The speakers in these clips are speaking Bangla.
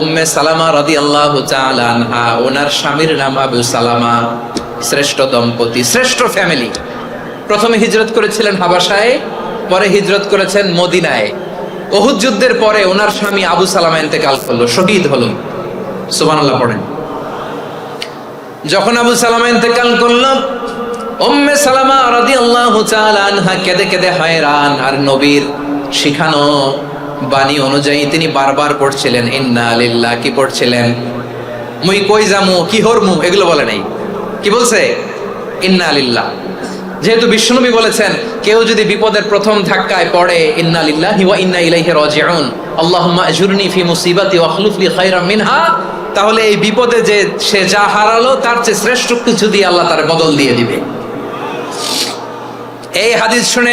উম্মে সালামা রাদিয়াল্লাহু তাআলা আনহা, ওনার স্বামীর নাম আবু সালামা, শ্রেষ্ঠ দম্পতি, শ্রেষ্ঠ ফ্যামিলি। প্রথমে হিজরত করেছিলেন হাবাসায় পরে হিজরত করেছেন মদিনায়। ওহুদ যুদ্ধের পরে ওনার স্বামী আবু সালামা ইন্তেকাল করল, শহীদ হলো। সুবহানাল্লাহ, পড়েন। যখন আবু সালামা ইন্তেকাল করল, উম্মে সালামা রাদিয়াল্লাহু তাআলা আনহা কেঁদে কেঁদে হয়রান, আর নবীর শিখানো বাণী অনুযায়ী তিনি বারবার পড়ছিলেন, ইন্না লিল্লাহ কি পড়ছিলেন? মুই কই জামু কি হরমু? এগুলো বলে নাই। কি বলছে? ইন্না লিল্লাহ যেহেতু বিশ্বনবী বলেছেন, কেউ যদি বিপদের প্রথম ধাক্কায় পড়ে, ইন্না লিল্লাহি ওয়া ইন্না ইলাইহি রাজিউন আল্লাহুম্মা আজুরনি ফি মুসিবাতি ওয়া খলুফ লি খায়রাম মিনহা তাহলে এই বিপদে যে সে যা হারালো, তার চেয়ে শ্রেষ্ঠ কিছু দিয়ে আল্লাহ তার বদল দিয়ে দিবে। এই হাদিস শুনে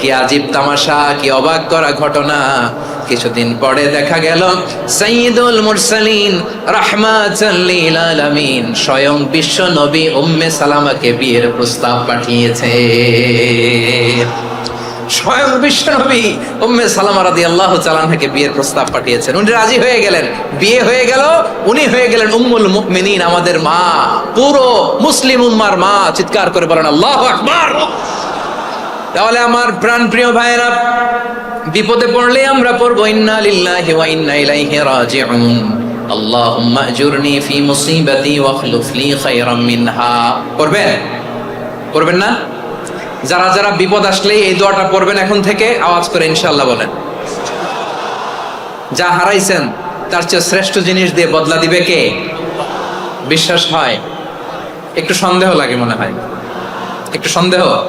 কি আজীব তামাশা, কি অবাক করা ঘটনা। কিছুদিন পরে দেখা গেল, সাইয়্যিদুল মুরসালিন রাহমাতাল লিল আলামিন স্বয়ং বিশ্ব নবী উম্মে সালামাকে বিয়ের প্রস্তাব পাঠিয়েছে। স্বয়ং বিশ্বনবী উম্মে সালামা রাদিয়াল্লাহু তাআলা থেকে বিয়ের প্রস্তাব পাঠিয়েছেন। উনি রাজি হয়ে গেলেন। বিয়ে হয়ে গেল, উনি হয়ে গেলেন উম্মুল মুমিনিন, আমাদের মা, পুরো মুসলিম উম্মার মা। চিৎকার করে বলেন, আল্লাহু আকবার! তাহলে আমার প্রাণ প্রিয় ভাইয়েরা, বিপদে পড়লে আমরা পড়ব, ইন্না লিল্লাহি ওয়া ইন্না ইলাইহি রাজিউন। আল্লাহুম্মা আজুরনি ফি মুসিবাতি ওয়া খলুফ লি খায়রাম মিনহা। করবেন করবেন না? যারা যারা বিপদ আসলে এই দোয়াটা পড়বেন এখন থেকে, আওয়াজ করে ইনশাআল্লাহ বলেন। যা হারাইছেন, তার চেয়ে শ্রেষ্ঠ জিনিস দিয়ে বদলা দিবে কে? বিশ্বাস হয়। একটু সন্দেহ লাগে মনে হয়। একটু সন্দেহ?